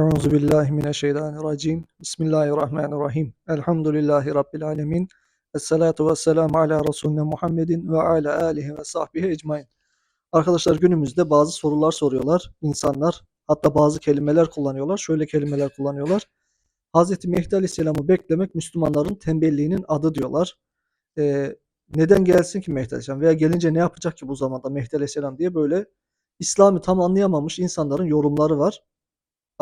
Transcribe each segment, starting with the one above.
Euzu billahi mineşşeytanirracim. Bismillahirrahmanirrahim. Elhamdülillahi rabbil alamin. Essalatu vesselamu ala Resulina Muhammedin ve ala alihi ve sahbihi ecmaîn. Arkadaşlar günümüzde bazı sorular soruyorlar insanlar. Hatta bazı kelimeler kullanıyorlar. Şöyle kelimeler kullanıyorlar. Hazreti Mehdi Aleyhisselam'ı beklemek Müslümanların tembelliğinin adı diyorlar. Ee, neden gelsin ki Mehdi Aleyhisselam veya gelince ne yapacak ki bu zamanda Mehdi Aleyhisselam diye böyle İslam'ı tam anlayamamış insanların yorumları var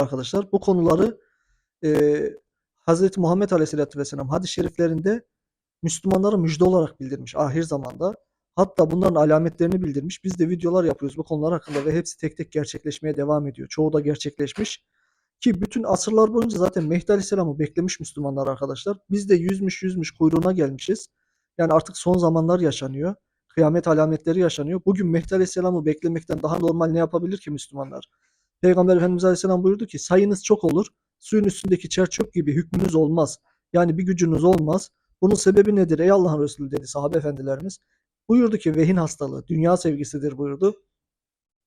arkadaşlar. Bu konuları e, Hazreti Muhammed Aleyhisselatü Vesselam hadis-i şeriflerinde Müslümanlara müjde olarak bildirmiş ahir zamanda. Hatta bunların alametlerini bildirmiş. Biz de videolar yapıyoruz bu konular hakkında ve hepsi tek tek gerçekleşmeye devam ediyor. Çoğu da gerçekleşmiş. Ki bütün asırlar boyunca zaten Mehdi Aleyhisselam'ı beklemiş Müslümanlar arkadaşlar. Biz de yüzmüş yüzmüş kuyruğuna gelmişiz. Yani artık son zamanlar yaşanıyor. Kıyamet alametleri yaşanıyor. Bugün Mehdi Aleyhisselam'ı beklemekten daha normal ne yapabilir ki Müslümanlar? Peygamber Efendimiz Aleyhisselam buyurdu ki sayınız çok olur. Suyun üstündeki çerçöp gibi hükmünüz olmaz. Yani bir gücünüz olmaz. Bunun sebebi nedir ey Allah'ın Resulü dedi sahabe efendilerimiz. Buyurdu ki vehin hastalığı dünya sevgisidir buyurdu.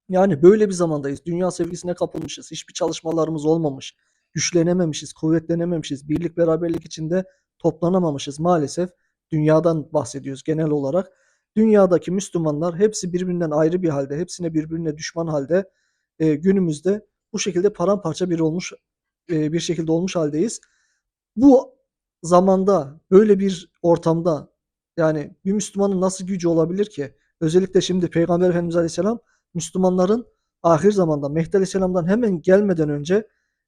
Yani böyle bir zamandayız. Dünya sevgisine kapılmışız. Hiçbir çalışmalarımız olmamış. Güçlenememişiz, kuvvetlenememişiz. Birlik beraberlik içinde toplanamamışız maalesef. Dünyadan bahsediyoruz genel olarak. Dünyadaki Müslümanlar hepsi birbirinden ayrı bir halde, hepsine birbirine düşman halde e, günümüzde bu şekilde paramparça bir olmuş e, bir şekilde olmuş haldeyiz. Bu zamanda böyle bir ortamda yani bir Müslümanın nasıl gücü olabilir ki? Özellikle şimdi Peygamber Efendimiz Aleyhisselam Müslümanların ahir zamanda Mehdi Aleyhisselam'dan hemen gelmeden önce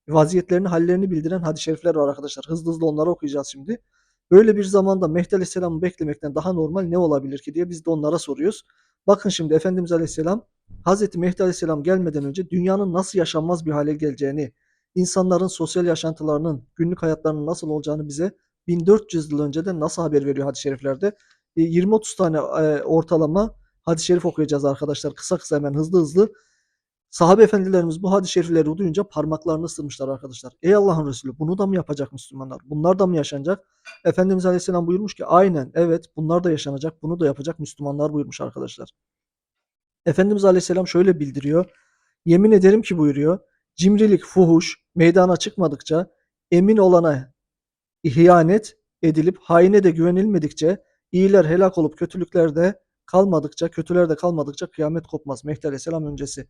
vaziyetlerini, hallerini bildiren hadis-i şerifler var arkadaşlar. Hızlı hızlı onları okuyacağız şimdi. Böyle bir zamanda Mehdi Aleyhisselam'ı beklemekten daha normal ne olabilir ki diye biz de onlara soruyoruz. Bakın şimdi Efendimiz Aleyhisselam Hazreti Mehdi Aleyhisselam gelmeden önce dünyanın nasıl yaşanmaz bir hale geleceğini, insanların sosyal yaşantılarının, günlük hayatlarının nasıl olacağını bize 1400 yıl önceden nasıl haber veriyor hadis-i şeriflerde. 20-30 e, tane e, ortalama hadis-i şerif okuyacağız arkadaşlar. Kısa kısa hemen hızlı hızlı. Sahabe efendilerimiz bu hadis-i şerifleri duyunca parmaklarını ısırmışlar arkadaşlar. Ey Allah'ın Resulü bunu da mı yapacak Müslümanlar? Bunlar da mı yaşanacak? Efendimiz Aleyhisselam buyurmuş ki aynen evet bunlar da yaşanacak bunu da yapacak Müslümanlar buyurmuş arkadaşlar. Efendimiz Aleyhisselam şöyle bildiriyor. Yemin ederim ki buyuruyor. Cimrilik, fuhuş meydana çıkmadıkça emin olana ihanet edilip haine de güvenilmedikçe iyiler helak olup kötülüklerde kalmadıkça, kötüler de kalmadıkça kıyamet kopmaz. Mehdi Aleyhisselam öncesi.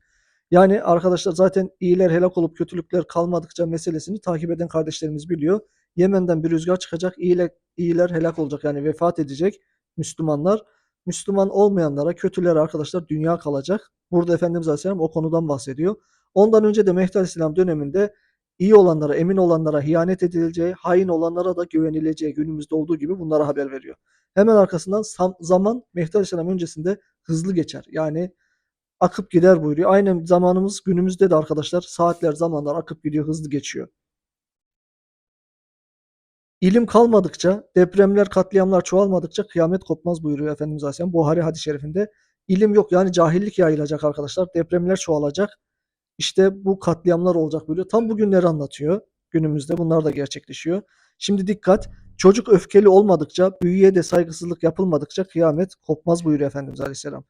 Yani arkadaşlar zaten iyiler helak olup kötülükler kalmadıkça meselesini takip eden kardeşlerimiz biliyor. Yemen'den bir rüzgar çıkacak, iyiler, iyiler helak olacak yani vefat edecek Müslümanlar. Müslüman olmayanlara, kötülere arkadaşlar dünya kalacak. Burada Efendimiz Aleyhisselam o konudan bahsediyor. Ondan önce de Mehdi Aleyhisselam döneminde iyi olanlara, emin olanlara hiyanet edileceği, hain olanlara da güvenileceği günümüzde olduğu gibi bunlara haber veriyor. Hemen arkasından zaman Mehdi Aleyhisselam öncesinde hızlı geçer. Yani akıp gider buyuruyor. Aynı zamanımız günümüzde de arkadaşlar saatler, zamanlar akıp gidiyor, hızlı geçiyor. İlim kalmadıkça, depremler, katliamlar çoğalmadıkça kıyamet kopmaz buyuruyor Efendimiz Aleyhisselam. Buhari hadis-i şerifinde. İlim yok yani cahillik yayılacak arkadaşlar. Depremler çoğalacak. İşte bu katliamlar olacak buyuruyor. Tam bugünleri anlatıyor. Günümüzde bunlar da gerçekleşiyor. Şimdi dikkat. Çocuk öfkeli olmadıkça, büyüye de saygısızlık yapılmadıkça kıyamet kopmaz buyuruyor Efendimiz Aleyhisselam.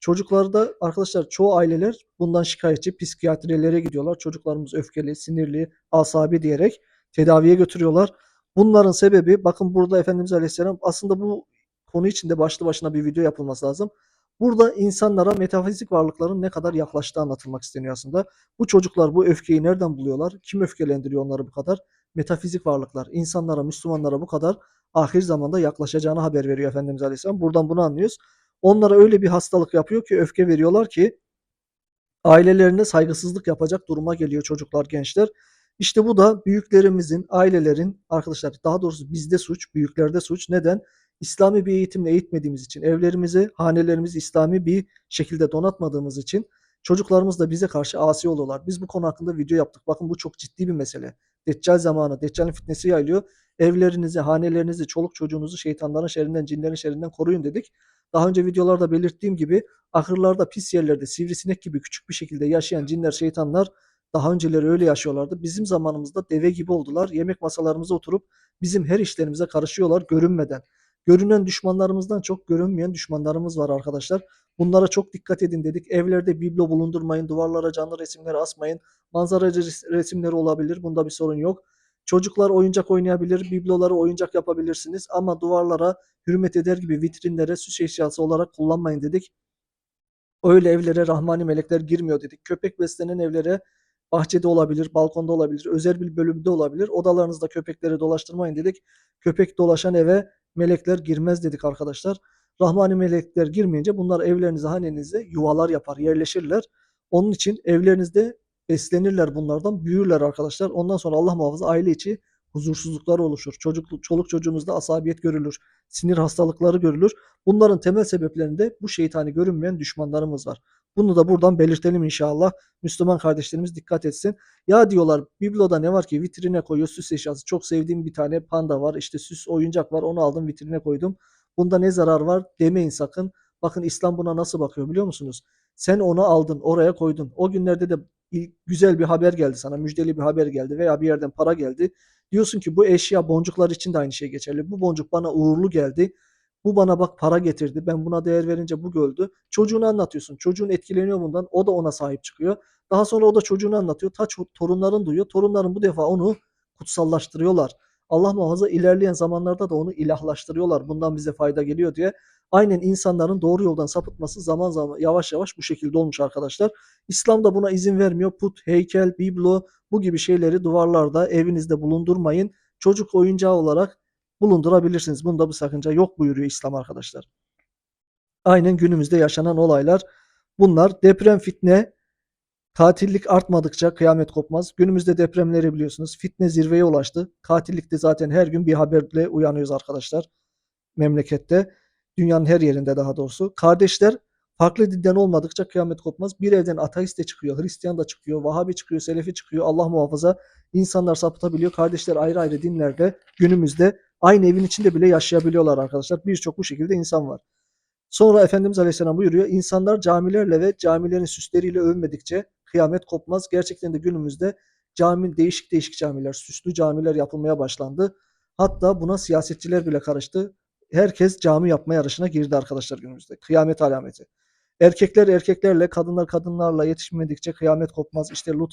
Çocuklarda arkadaşlar çoğu aileler bundan şikayetçi psikiyatrilere gidiyorlar. Çocuklarımız öfkeli, sinirli, asabi diyerek tedaviye götürüyorlar. Bunların sebebi bakın burada Efendimiz Aleyhisselam aslında bu konu içinde başlı başına bir video yapılması lazım. Burada insanlara metafizik varlıkların ne kadar yaklaştığı anlatılmak isteniyor aslında. Bu çocuklar bu öfkeyi nereden buluyorlar? Kim öfkelendiriyor onları bu kadar? Metafizik varlıklar. insanlara, Müslümanlara bu kadar ahir zamanda yaklaşacağını haber veriyor Efendimiz Aleyhisselam. Buradan bunu anlıyoruz. Onlara öyle bir hastalık yapıyor ki öfke veriyorlar ki ailelerine saygısızlık yapacak duruma geliyor çocuklar, gençler. İşte bu da büyüklerimizin, ailelerin, arkadaşlar daha doğrusu bizde suç, büyüklerde suç. Neden? İslami bir eğitimle eğitmediğimiz için, evlerimizi, hanelerimizi İslami bir şekilde donatmadığımız için çocuklarımız da bize karşı asi oluyorlar. Biz bu konu hakkında video yaptık. Bakın bu çok ciddi bir mesele. Deccal zamanı, Deccal'in fitnesi yayılıyor. Evlerinizi, hanelerinizi, çoluk çocuğunuzu şeytanların şerrinden, cinlerin şerrinden koruyun dedik. Daha önce videolarda belirttiğim gibi ahırlarda, pis yerlerde, sivrisinek gibi küçük bir şekilde yaşayan cinler, şeytanlar daha önceleri öyle yaşıyorlardı. Bizim zamanımızda deve gibi oldular. Yemek masalarımıza oturup bizim her işlerimize karışıyorlar görünmeden. Görünen düşmanlarımızdan çok görünmeyen düşmanlarımız var arkadaşlar. Bunlara çok dikkat edin dedik. Evlerde biblo bulundurmayın, duvarlara canlı resimleri asmayın. Manzara res- resimleri olabilir, bunda bir sorun yok. Çocuklar oyuncak oynayabilir, bibloları oyuncak yapabilirsiniz ama duvarlara hürmet eder gibi vitrinlere süs eşyası olarak kullanmayın dedik. Öyle evlere rahmani melekler girmiyor dedik. Köpek beslenen evlere bahçede olabilir, balkonda olabilir, özel bir bölümde olabilir. Odalarınızda köpekleri dolaştırmayın dedik. Köpek dolaşan eve melekler girmez dedik arkadaşlar. Rahmani melekler girmeyince bunlar evlerinize, hanenize yuvalar yapar, yerleşirler. Onun için evlerinizde beslenirler bunlardan, büyürler arkadaşlar. Ondan sonra Allah muhafaza aile içi huzursuzluklar oluşur. Çocuk, çoluk çocuğunuzda asabiyet görülür. Sinir hastalıkları görülür. Bunların temel sebeplerinde bu şeytani görünmeyen düşmanlarımız var. Bunu da buradan belirtelim inşallah. Müslüman kardeşlerimiz dikkat etsin. Ya diyorlar bibloda ne var ki vitrine koyuyor süs eşyası. Çok sevdiğim bir tane panda var. İşte süs oyuncak var. Onu aldım vitrine koydum. Bunda ne zarar var demeyin sakın. Bakın İslam buna nasıl bakıyor biliyor musunuz? Sen onu aldın oraya koydun. O günlerde de güzel bir haber geldi sana. Müjdeli bir haber geldi veya bir yerden para geldi. Diyorsun ki bu eşya boncuklar için de aynı şey geçerli. Bu boncuk bana uğurlu geldi. Bu bana bak para getirdi. Ben buna değer verince bu gördü. Çocuğunu anlatıyorsun. Çocuğun etkileniyor bundan. O da ona sahip çıkıyor. Daha sonra o da çocuğunu anlatıyor. Ta torunların duyuyor. Torunların bu defa onu kutsallaştırıyorlar. Allah muhafaza ilerleyen zamanlarda da onu ilahlaştırıyorlar. Bundan bize fayda geliyor diye. Aynen insanların doğru yoldan sapıtması zaman zaman yavaş yavaş bu şekilde olmuş arkadaşlar. İslam da buna izin vermiyor. Put, heykel, biblo bu gibi şeyleri duvarlarda evinizde bulundurmayın. Çocuk oyuncağı olarak bulundurabilirsiniz. Bunda bir sakınca yok buyuruyor İslam arkadaşlar. Aynen günümüzde yaşanan olaylar bunlar. Deprem fitne, katillik artmadıkça kıyamet kopmaz. Günümüzde depremleri biliyorsunuz. Fitne zirveye ulaştı. Katillikte zaten her gün bir haberle uyanıyoruz arkadaşlar. Memlekette. Dünyanın her yerinde daha doğrusu. Kardeşler farklı dinden olmadıkça kıyamet kopmaz. Bir evden ateist de çıkıyor, Hristiyan da çıkıyor, Vahabi çıkıyor, Selefi çıkıyor. Allah muhafaza insanlar sapıtabiliyor. Kardeşler ayrı ayrı dinlerde günümüzde aynı evin içinde bile yaşayabiliyorlar arkadaşlar. Birçok bu şekilde insan var. Sonra Efendimiz Aleyhisselam buyuruyor. İnsanlar camilerle ve camilerin süsleriyle övmedikçe kıyamet kopmaz. Gerçekten de günümüzde cami değişik değişik camiler, süslü camiler yapılmaya başlandı. Hatta buna siyasetçiler bile karıştı. Herkes cami yapma yarışına girdi arkadaşlar günümüzde. Kıyamet alameti. Erkekler erkeklerle, kadınlar kadınlarla yetişmedikçe kıyamet kopmaz. İşte Lut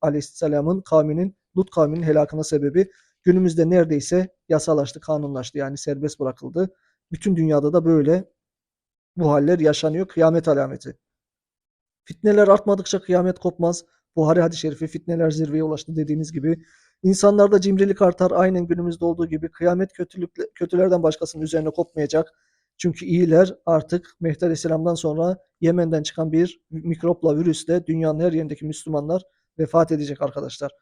Aleyhisselam'ın kavminin, Lut kavminin helakına sebebi günümüzde neredeyse yasalaştı, kanunlaştı. Yani serbest bırakıldı. Bütün dünyada da böyle bu haller yaşanıyor. Kıyamet alameti. Fitneler artmadıkça kıyamet kopmaz. Buhari hadis-i şerifi fitneler zirveye ulaştı dediğiniz gibi. İnsanlarda cimrilik artar aynen günümüzde olduğu gibi. Kıyamet kötülük, kötülerden başkasının üzerine kopmayacak. Çünkü iyiler artık Mehdi Aleyhisselam'dan sonra Yemen'den çıkan bir mikropla, virüsle dünyanın her yerindeki Müslümanlar vefat edecek arkadaşlar.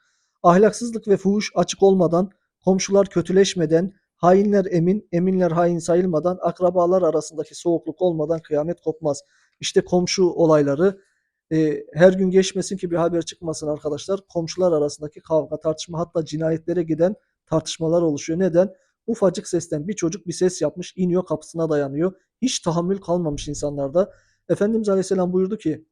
Ahlaksızlık ve fuhuş açık olmadan, komşular kötüleşmeden, hainler emin, eminler hain sayılmadan, akrabalar arasındaki soğukluk olmadan kıyamet kopmaz. İşte komşu olayları e, her gün geçmesin ki bir haber çıkmasın arkadaşlar. Komşular arasındaki kavga, tartışma hatta cinayetlere giden tartışmalar oluşuyor. Neden? Ufacık sesten bir çocuk bir ses yapmış, iniyor kapısına dayanıyor. Hiç tahammül kalmamış insanlarda. Efendimiz Aleyhisselam buyurdu ki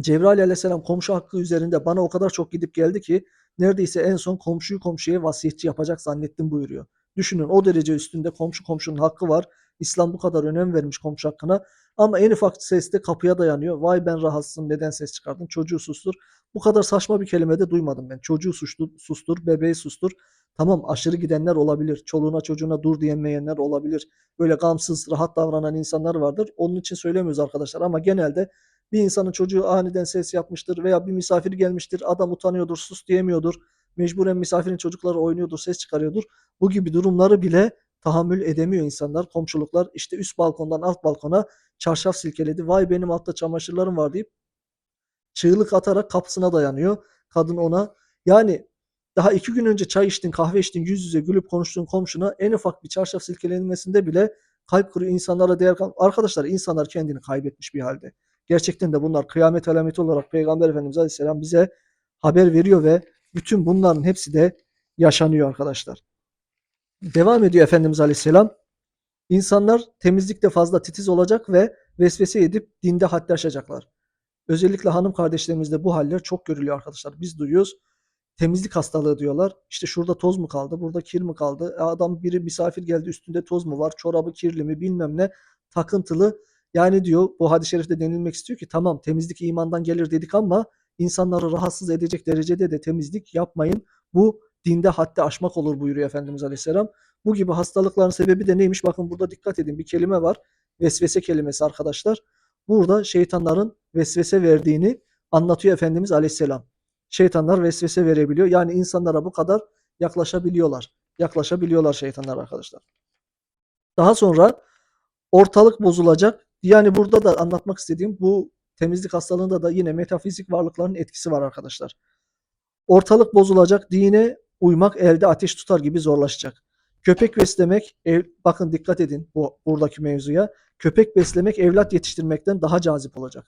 Cebrail Aleyhisselam komşu hakkı üzerinde bana o kadar çok gidip geldi ki neredeyse en son komşuyu komşuya vasiyetçi yapacak zannettim buyuruyor. Düşünün o derece üstünde komşu komşunun hakkı var. İslam bu kadar önem vermiş komşu hakkına. Ama en ufak sesle kapıya dayanıyor. Vay ben rahatsızım neden ses çıkardın? Çocuğu sustur. Bu kadar saçma bir kelime de duymadım ben. Çocuğu sustur, sustur, bebeği sustur. Tamam aşırı gidenler olabilir. Çoluğuna çocuğuna dur diyemeyenler olabilir. Böyle gamsız, rahat davranan insanlar vardır. Onun için söylemiyoruz arkadaşlar ama genelde bir insanın çocuğu aniden ses yapmıştır veya bir misafir gelmiştir. Adam utanıyordur, sus diyemiyordur. Mecburen misafirin çocukları oynuyordur, ses çıkarıyordur. Bu gibi durumları bile tahammül edemiyor insanlar. Komşuluklar işte üst balkondan alt balkona çarşaf silkeledi. Vay benim altta çamaşırlarım var deyip çığlık atarak kapısına dayanıyor. Kadın ona yani daha iki gün önce çay içtin, kahve içtin, yüz yüze gülüp konuştuğun komşuna en ufak bir çarşaf silkelenmesinde bile kalp kırıyor insanlara değer kal. Arkadaşlar insanlar kendini kaybetmiş bir halde. Gerçekten de bunlar kıyamet alameti olarak Peygamber Efendimiz Aleyhisselam bize haber veriyor ve bütün bunların hepsi de yaşanıyor arkadaşlar. Devam ediyor Efendimiz Aleyhisselam. İnsanlar temizlikte fazla titiz olacak ve vesvese edip dinde haddi aşacaklar. Özellikle hanım kardeşlerimizde bu haller çok görülüyor arkadaşlar. Biz duyuyoruz. Temizlik hastalığı diyorlar. İşte şurada toz mu kaldı, burada kir mi kaldı? E adam biri misafir geldi üstünde toz mu var, çorabı kirli mi bilmem ne takıntılı. Yani diyor bu hadis-i şerifte denilmek istiyor ki tamam temizlik imandan gelir dedik ama insanları rahatsız edecek derecede de temizlik yapmayın. Bu dinde haddi aşmak olur buyuruyor Efendimiz Aleyhisselam. Bu gibi hastalıkların sebebi de neymiş? Bakın burada dikkat edin bir kelime var. Vesvese kelimesi arkadaşlar. Burada şeytanların vesvese verdiğini anlatıyor Efendimiz Aleyhisselam. Şeytanlar vesvese verebiliyor. Yani insanlara bu kadar yaklaşabiliyorlar. Yaklaşabiliyorlar şeytanlar arkadaşlar. Daha sonra ortalık bozulacak. Yani burada da anlatmak istediğim bu temizlik hastalığında da yine metafizik varlıkların etkisi var arkadaşlar. Ortalık bozulacak, dine uymak elde ateş tutar gibi zorlaşacak. Köpek beslemek, ev, bakın dikkat edin bu buradaki mevzuya. Köpek beslemek evlat yetiştirmekten daha cazip olacak.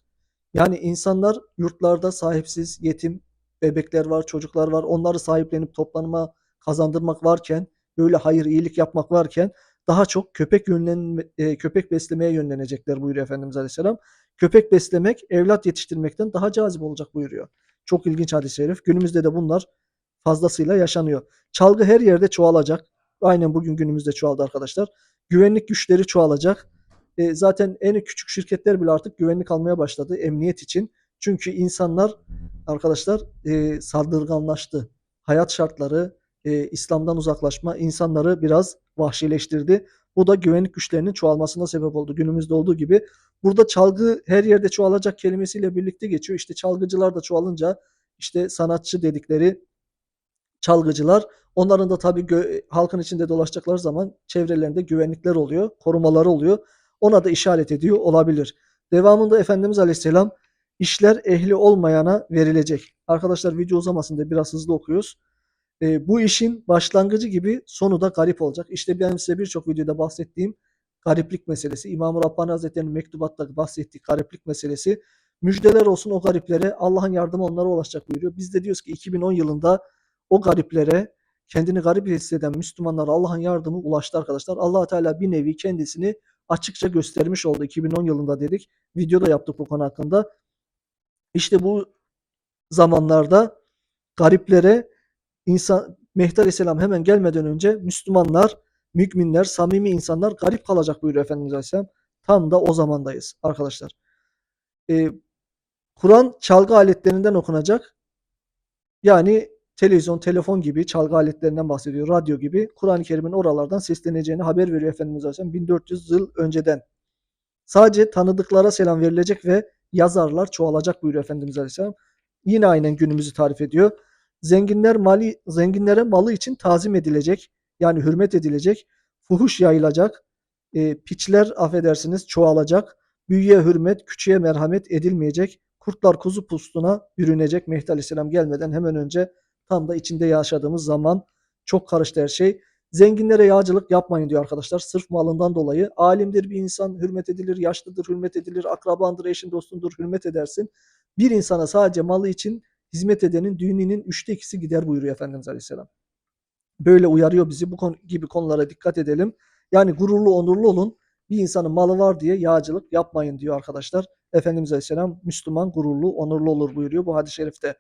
Yani insanlar yurtlarda sahipsiz, yetim bebekler var, çocuklar var. Onları sahiplenip toplanma kazandırmak varken, böyle hayır iyilik yapmak varken daha çok köpek yönlen e, köpek beslemeye yönlenecekler buyuruyor Efendimiz Aleyhisselam. Köpek beslemek evlat yetiştirmekten daha cazip olacak buyuruyor. Çok ilginç hadis-i şerif. Günümüzde de bunlar fazlasıyla yaşanıyor. Çalgı her yerde çoğalacak. Aynen bugün günümüzde çoğaldı arkadaşlar. Güvenlik güçleri çoğalacak. E, zaten en küçük şirketler bile artık güvenlik almaya başladı emniyet için. Çünkü insanlar arkadaşlar e, saldırganlaştı. Hayat şartları, e, İslam'dan uzaklaşma insanları biraz vahşileştirdi. Bu da güvenlik güçlerinin çoğalmasına sebep oldu. Günümüzde olduğu gibi. Burada çalgı her yerde çoğalacak kelimesiyle birlikte geçiyor. İşte çalgıcılar da çoğalınca işte sanatçı dedikleri çalgıcılar onların da tabii halkın içinde dolaşacakları zaman çevrelerinde güvenlikler oluyor, korumaları oluyor. Ona da işaret ediyor olabilir. Devamında Efendimiz Aleyhisselam işler ehli olmayana verilecek. Arkadaşlar video uzamasın diye biraz hızlı okuyoruz. E, bu işin başlangıcı gibi sonu da garip olacak. İşte ben size birçok videoda bahsettiğim gariplik meselesi. İmam-ı Rabbani Hazretleri'nin mektubatta bahsettiği gariplik meselesi. Müjdeler olsun o gariplere. Allah'ın yardımı onlara ulaşacak buyuruyor. Biz de diyoruz ki 2010 yılında o gariplere kendini garip hisseden Müslümanlara Allah'ın yardımı ulaştı arkadaşlar. allah Teala bir nevi kendisini açıkça göstermiş oldu 2010 yılında dedik. Videoda yaptık bu konu hakkında. İşte bu zamanlarda gariplere insan Mehdi Aleyhisselam hemen gelmeden önce Müslümanlar, müminler, samimi insanlar garip kalacak buyuruyor Efendimiz Aleyhisselam. Tam da o zamandayız arkadaşlar. Ee, Kur'an çalgı aletlerinden okunacak. Yani televizyon, telefon gibi çalgı aletlerinden bahsediyor. Radyo gibi Kur'an-ı Kerim'in oralardan sesleneceğini haber veriyor Efendimiz Aleyhisselam 1400 yıl önceden. Sadece tanıdıklara selam verilecek ve yazarlar çoğalacak buyuruyor Efendimiz Aleyhisselam. Yine aynen günümüzü tarif ediyor. Zenginler mali zenginlere malı için tazim edilecek. Yani hürmet edilecek. Fuhuş yayılacak. E, piçler affedersiniz çoğalacak. Büyüye hürmet, küçüğe merhamet edilmeyecek. Kurtlar kuzu pustuna bürünecek. Mehdi Aleyhisselam gelmeden hemen önce tam da içinde yaşadığımız zaman çok karıştı her şey. Zenginlere yağcılık yapmayın diyor arkadaşlar. Sırf malından dolayı. Alimdir bir insan hürmet edilir, yaşlıdır hürmet edilir, akrabandır, eşin dostundur hürmet edersin. Bir insana sadece malı için hizmet edenin düğününün üçte ikisi gider buyuruyor Efendimiz Aleyhisselam. Böyle uyarıyor bizi bu konu, gibi konulara dikkat edelim. Yani gururlu onurlu olun. Bir insanın malı var diye yağcılık yapmayın diyor arkadaşlar. Efendimiz Aleyhisselam Müslüman gururlu onurlu olur buyuruyor bu hadis-i şerifte.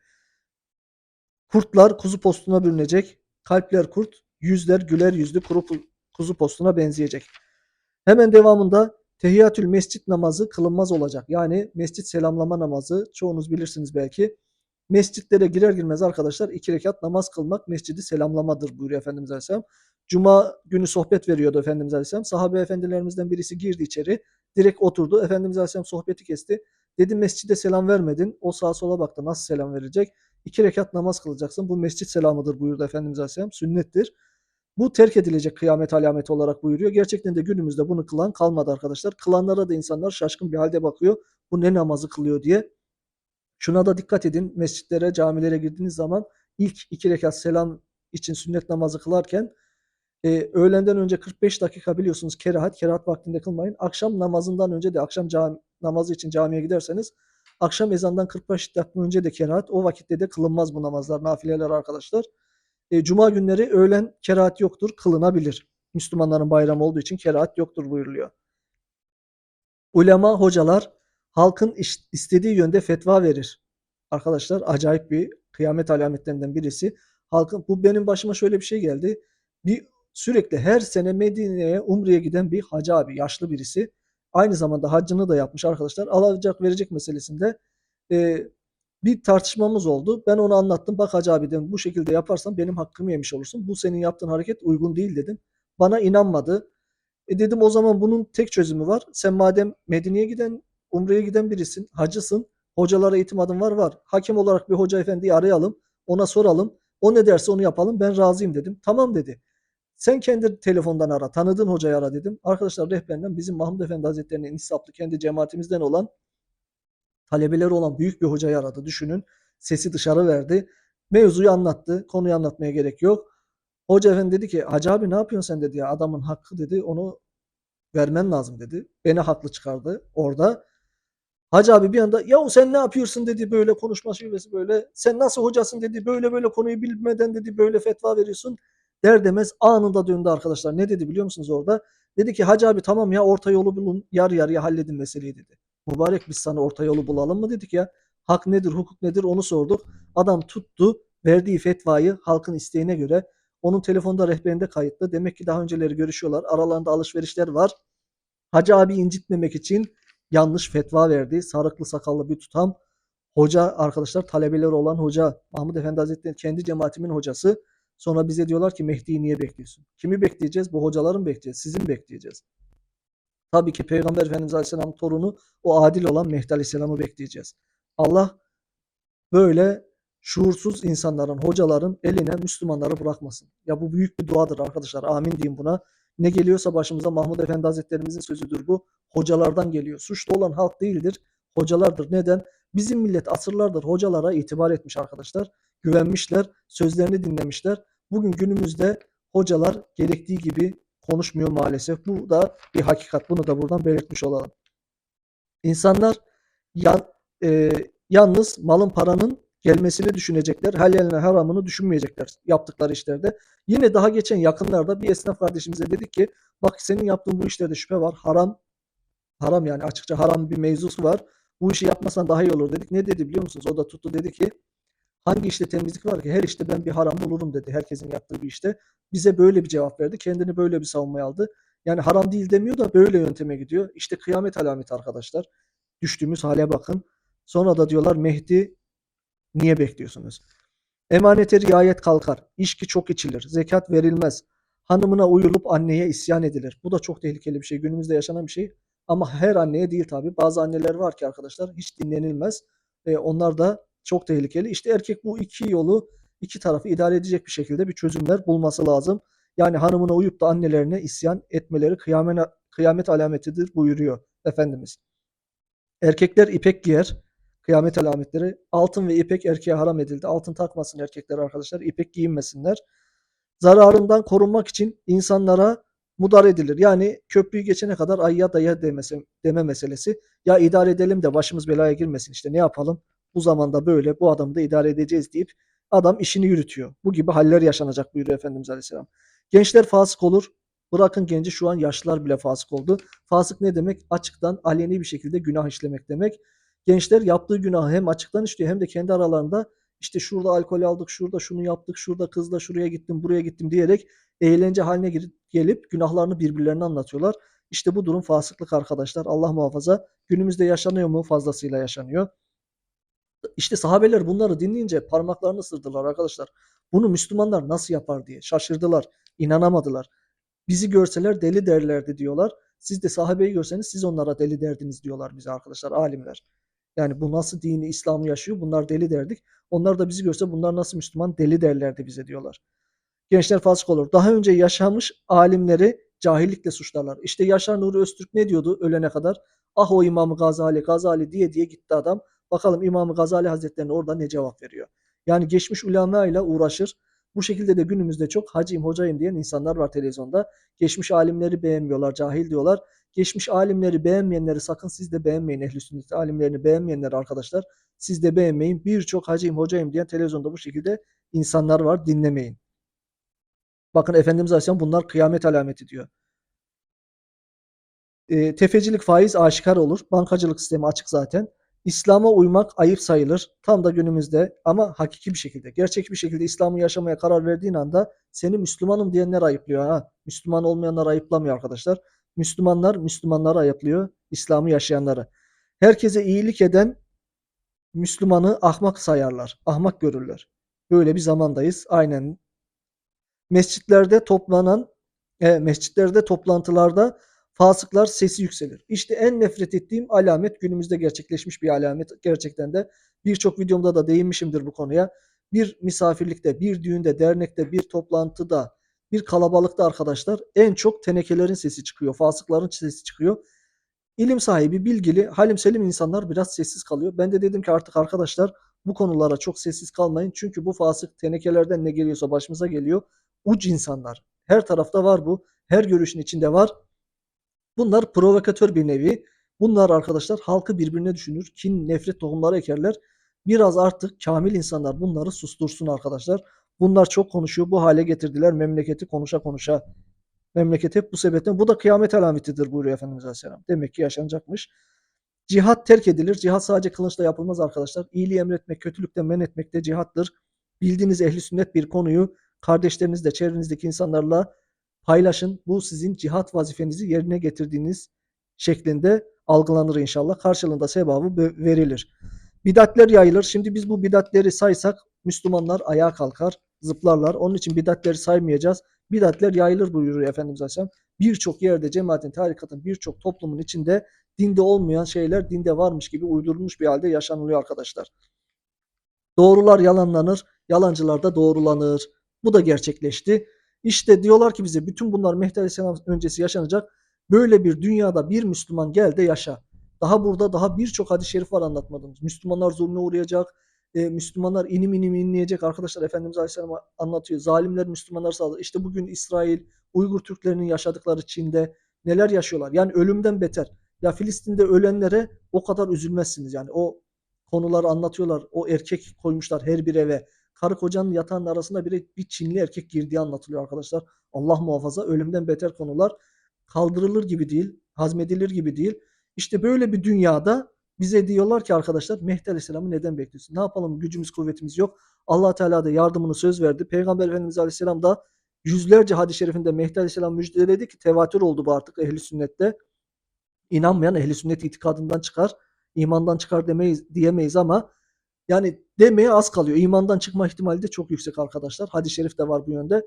Kurtlar kuzu postuna bürünecek. Kalpler kurt, yüzler güler yüzlü kuru kuzu postuna benzeyecek. Hemen devamında Tehiyyatül mescit namazı kılınmaz olacak. Yani mescit selamlama namazı çoğunuz bilirsiniz belki. Mescitlere girer girmez arkadaşlar iki rekat namaz kılmak mescidi selamlamadır buyuruyor Efendimiz Aleyhisselam. Cuma günü sohbet veriyordu Efendimiz Aleyhisselam. Sahabe efendilerimizden birisi girdi içeri. Direkt oturdu. Efendimiz Aleyhisselam sohbeti kesti. Dedi mescide selam vermedin. O sağa sola baktı. Nasıl selam verecek? İki rekat namaz kılacaksın. Bu mescit selamıdır buyurdu Efendimiz Aleyhisselam. Sünnettir. Bu terk edilecek kıyamet alameti olarak buyuruyor. Gerçekten de günümüzde bunu kılan kalmadı arkadaşlar. Kılanlara da insanlar şaşkın bir halde bakıyor. Bu ne namazı kılıyor diye. Şuna da dikkat edin. Mescitlere, camilere girdiğiniz zaman ilk iki rekat selam için sünnet namazı kılarken e, öğlenden önce 45 dakika biliyorsunuz kerahat, kerahat vaktinde kılmayın. Akşam namazından önce de akşam cami, namazı için camiye giderseniz akşam ezandan 45 dakika önce de kerahat, o vakitte de kılınmaz bu namazlar, nafileler arkadaşlar. E, Cuma günleri öğlen kerahat yoktur, kılınabilir. Müslümanların bayramı olduğu için kerahat yoktur buyuruluyor. Ulema, hocalar halkın istediği yönde fetva verir. Arkadaşlar acayip bir kıyamet alametlerinden birisi. Halkın bu benim başıma şöyle bir şey geldi. Bir sürekli her sene Medine'ye Umre'ye giden bir hacı abi, yaşlı birisi. aynı zamanda haccını da yapmış arkadaşlar. Alacak verecek meselesinde e, bir tartışmamız oldu. Ben onu anlattım. Bak Hacı abi dedim bu şekilde yaparsan benim hakkımı yemiş olursun. Bu senin yaptığın hareket uygun değil dedim. Bana inanmadı. E dedim o zaman bunun tek çözümü var. Sen madem Medine'ye giden, Umre'ye giden birisin, hacısın, hocalara itimadın var var. Hakem olarak bir hoca efendiyi arayalım, ona soralım. O ne derse onu yapalım. Ben razıyım dedim. Tamam dedi. Sen kendi telefondan ara, tanıdığın hocayı ara dedim. Arkadaşlar rehberinden bizim Mahmud Efendi Hazretleri'nin insaflı kendi cemaatimizden olan talebeleri olan büyük bir hocayı aradı. Düşünün. Sesi dışarı verdi. Mevzuyu anlattı. Konuyu anlatmaya gerek yok. Hoca efendi dedi ki Hacı abi ne yapıyorsun sen dedi ya adamın hakkı dedi onu vermen lazım dedi. Beni haklı çıkardı orada. Hacı abi bir anda ya sen ne yapıyorsun dedi böyle konuşma şivesi böyle. Sen nasıl hocasın dedi böyle böyle konuyu bilmeden dedi böyle fetva veriyorsun. Der demez anında döndü arkadaşlar. Ne dedi biliyor musunuz orada? Dedi ki Hacı abi tamam ya orta yolu bulun yarı yarıya halledin meseleyi dedi. Mübarek biz sana orta yolu bulalım mı dedik ya. Hak nedir hukuk nedir onu sorduk. Adam tuttu verdiği fetvayı halkın isteğine göre onun telefonda rehberinde kayıtlı. Demek ki daha önceleri görüşüyorlar. Aralarında alışverişler var. Hacı abi incitmemek için yanlış fetva verdi. Sarıklı sakallı bir tutam. Hoca arkadaşlar talebeleri olan hoca. Mahmud Efendi Hazretleri kendi cemaatimin hocası. Sonra bize diyorlar ki Mehdi'yi niye bekliyorsun? Kimi bekleyeceğiz? Bu hocaların bekleyeceğiz. Sizin bekleyeceğiz. Tabii ki Peygamber Efendimiz Aleyhisselam'ın torunu o adil olan Mehdi Aleyhisselam'ı bekleyeceğiz. Allah böyle şuursuz insanların, hocaların eline Müslümanları bırakmasın. Ya bu büyük bir duadır arkadaşlar. Amin diyeyim buna. Ne geliyorsa başımıza Mahmud Efendi Hazretlerimizin sözüdür bu. Hocalardan geliyor. Suçlu olan halk değildir. Hocalardır. Neden? Bizim millet asırlardır hocalara itibar etmiş arkadaşlar. Güvenmişler, sözlerini dinlemişler. Bugün günümüzde hocalar gerektiği gibi konuşmuyor maalesef. Bu da bir hakikat. Bunu da buradan belirtmiş olalım. İnsanlar yan, e, yalnız malın paranın gelmesini düşünecekler. Halaline haramını düşünmeyecekler yaptıkları işlerde. Yine daha geçen yakınlarda bir esnaf kardeşimize dedik ki bak senin yaptığın bu işlerde şüphe var. Haram haram yani açıkça haram bir mevzusu var. Bu işi yapmasan daha iyi olur dedik. Ne dedi biliyor musunuz? O da tuttu dedi ki hangi işte temizlik var ki her işte ben bir haram bulurum dedi. Herkesin yaptığı bir işte. Bize böyle bir cevap verdi. Kendini böyle bir savunmaya aldı. Yani haram değil demiyor da böyle yönteme gidiyor. İşte kıyamet alameti arkadaşlar. Düştüğümüz hale bakın. Sonra da diyorlar Mehdi niye bekliyorsunuz? Emanete riayet kalkar. İşki çok içilir. Zekat verilmez. Hanımına uyulup anneye isyan edilir. Bu da çok tehlikeli bir şey. Günümüzde yaşanan bir şey. Ama her anneye değil tabi. Bazı anneler var ki arkadaşlar hiç dinlenilmez. E, onlar da çok tehlikeli. İşte erkek bu iki yolu iki tarafı idare edecek bir şekilde bir çözümler bulması lazım. Yani hanımına uyup da annelerine isyan etmeleri kıyamet, kıyamet alametidir buyuruyor Efendimiz. Erkekler ipek giyer. Kıyamet alametleri. Altın ve ipek erkeğe haram edildi. Altın takmasın erkekler arkadaşlar. İpek giyinmesinler. Zararından korunmak için insanlara mudar edilir. Yani köprüyü geçene kadar ayya daya demesi, deme meselesi. Ya idare edelim de başımız belaya girmesin işte ne yapalım? Bu zamanda böyle bu adamı da idare edeceğiz deyip adam işini yürütüyor. Bu gibi haller yaşanacak buyuruyor Efendimiz Aleyhisselam. Gençler fasık olur. Bırakın genci şu an yaşlılar bile fasık oldu. Fasık ne demek? Açıktan aleni bir şekilde günah işlemek demek. Gençler yaptığı günahı hem açıktan işliyor hem de kendi aralarında işte şurada alkol aldık, şurada şunu yaptık, şurada kızla şuraya gittim, buraya gittim diyerek eğlence haline gelip günahlarını birbirlerine anlatıyorlar. İşte bu durum fasıklık arkadaşlar. Allah muhafaza. Günümüzde yaşanıyor mu? Fazlasıyla yaşanıyor. İşte sahabeler bunları dinleyince parmaklarını ısırdılar arkadaşlar. Bunu Müslümanlar nasıl yapar diye şaşırdılar, inanamadılar. Bizi görseler deli derlerdi diyorlar. Siz de sahabeyi görseniz siz onlara deli derdiniz diyorlar bize arkadaşlar, alimler. Yani bu nasıl dini, İslam'ı yaşıyor? Bunlar deli derdik. Onlar da bizi görse bunlar nasıl Müslüman deli derlerdi bize diyorlar. Gençler fasık olur. Daha önce yaşamış alimleri cahillikle suçlarlar. İşte Yaşar Nuri Öztürk ne diyordu ölene kadar? Ah o İmam Gazali, Gazali diye diye gitti adam. Bakalım İmam Gazali Hazretleri orada ne cevap veriyor. Yani geçmiş ulema ile uğraşır. Bu şekilde de günümüzde çok hacıyım hocayım diyen insanlar var televizyonda. Geçmiş alimleri beğenmiyorlar, cahil diyorlar. Geçmiş alimleri beğenmeyenleri sakın siz de beğenmeyin. Ehl-i sünnet alimlerini beğenmeyenleri arkadaşlar siz de beğenmeyin. Birçok hacıyım hocayım diyen televizyonda bu şekilde insanlar var dinlemeyin. Bakın Efendimiz Aleyhisselam bunlar kıyamet alameti diyor. E, tefecilik faiz aşikar olur. Bankacılık sistemi açık zaten. İslam'a uymak ayıp sayılır. Tam da günümüzde ama hakiki bir şekilde, gerçek bir şekilde İslam'ı yaşamaya karar verdiğin anda seni Müslümanım diyenler ayıplıyor. Ha? Müslüman olmayanlar ayıplamıyor arkadaşlar. Müslümanlar Müslümanları ayıplıyor. İslam'ı yaşayanları. Herkese iyilik eden Müslümanı ahmak sayarlar, ahmak görürler. Böyle bir zamandayız. Aynen mescitlerde toplanan, e, mescitlerde toplantılarda fasıklar sesi yükselir. İşte en nefret ettiğim alamet günümüzde gerçekleşmiş bir alamet. Gerçekten de birçok videomda da değinmişimdir bu konuya. Bir misafirlikte, bir düğünde, dernekte, bir toplantıda, bir kalabalıkta arkadaşlar en çok tenekelerin sesi çıkıyor, fasıkların sesi çıkıyor. İlim sahibi, bilgili, halim selim insanlar biraz sessiz kalıyor. Ben de dedim ki artık arkadaşlar bu konulara çok sessiz kalmayın. Çünkü bu fasık tenekelerden ne geliyorsa başımıza geliyor. Uç insanlar. Her tarafta var bu. Her görüşün içinde var. Bunlar provokatör bir nevi. Bunlar arkadaşlar halkı birbirine düşünür. Kin, nefret tohumları ekerler. Biraz artık kamil insanlar bunları sustursun arkadaşlar. Bunlar çok konuşuyor. Bu hale getirdiler memleketi konuşa konuşa. Memleket hep bu sebepten. Bu da kıyamet alametidir buyuruyor Efendimiz Aleyhisselam. Demek ki yaşanacakmış. Cihat terk edilir. Cihat sadece kılıçla yapılmaz arkadaşlar. İyiliği emretmek, kötülükten men etmek de cihattır. Bildiğiniz ehli sünnet bir konuyu kardeşlerinizle, çevrenizdeki insanlarla paylaşın. Bu sizin cihat vazifenizi yerine getirdiğiniz şeklinde algılanır inşallah. Karşılığında sevabı verilir. Bidatler yayılır. Şimdi biz bu bidatleri saysak Müslümanlar ayağa kalkar, zıplarlar. Onun için bidatleri saymayacağız. Bidatler yayılır buyuruyor Efendimiz Aleyhisselam. Birçok yerde cemaatin, tarikatın, birçok toplumun içinde dinde olmayan şeyler dinde varmış gibi uydurulmuş bir halde yaşanılıyor arkadaşlar. Doğrular yalanlanır, yalancılar da doğrulanır. Bu da gerçekleşti. İşte diyorlar ki bize bütün bunlar Mehdi Aleyhisselam öncesi yaşanacak. Böyle bir dünyada bir Müslüman gel de yaşa. Daha burada daha birçok hadis-i şerif var anlatmadığımız. Müslümanlar zulme uğrayacak. E, Müslümanlar inim inim inleyecek. Arkadaşlar Efendimiz Aleyhisselam anlatıyor. Zalimler Müslümanları sağlar. İşte bugün İsrail, Uygur Türklerinin yaşadıkları Çin'de neler yaşıyorlar. Yani ölümden beter. Ya Filistin'de ölenlere o kadar üzülmezsiniz. Yani o konuları anlatıyorlar. O erkek koymuşlar her bir eve. Karı kocanın yatağının arasında bir, bir Çinli erkek girdiği anlatılıyor arkadaşlar. Allah muhafaza ölümden beter konular kaldırılır gibi değil, hazmedilir gibi değil. İşte böyle bir dünyada bize diyorlar ki arkadaşlar Mehdi Aleyhisselam'ı neden bekliyorsun? Ne yapalım gücümüz kuvvetimiz yok. allah Teala da yardımını söz verdi. Peygamber Efendimiz Aleyhisselam da yüzlerce hadis-i şerifinde Mehdi Aleyhisselam müjdeledi ki tevatür oldu bu artık ehli sünnette. İnanmayan ehli sünnet itikadından çıkar, imandan çıkar demeyiz, diyemeyiz ama yani demeye az kalıyor. İmandan çıkma ihtimali de çok yüksek arkadaşlar. Hadis-i şerif de var bu yönde.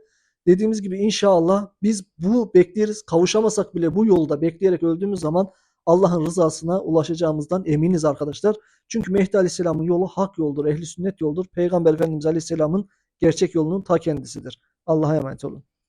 Dediğimiz gibi inşallah biz bu bekleriz. Kavuşamasak bile bu yolda bekleyerek öldüğümüz zaman Allah'ın rızasına ulaşacağımızdan eminiz arkadaşlar. Çünkü Mehdi Aleyhisselam'ın yolu hak yoldur, ehli sünnet yoldur. Peygamber Efendimiz Aleyhisselam'ın gerçek yolunun ta kendisidir. Allah'a emanet olun.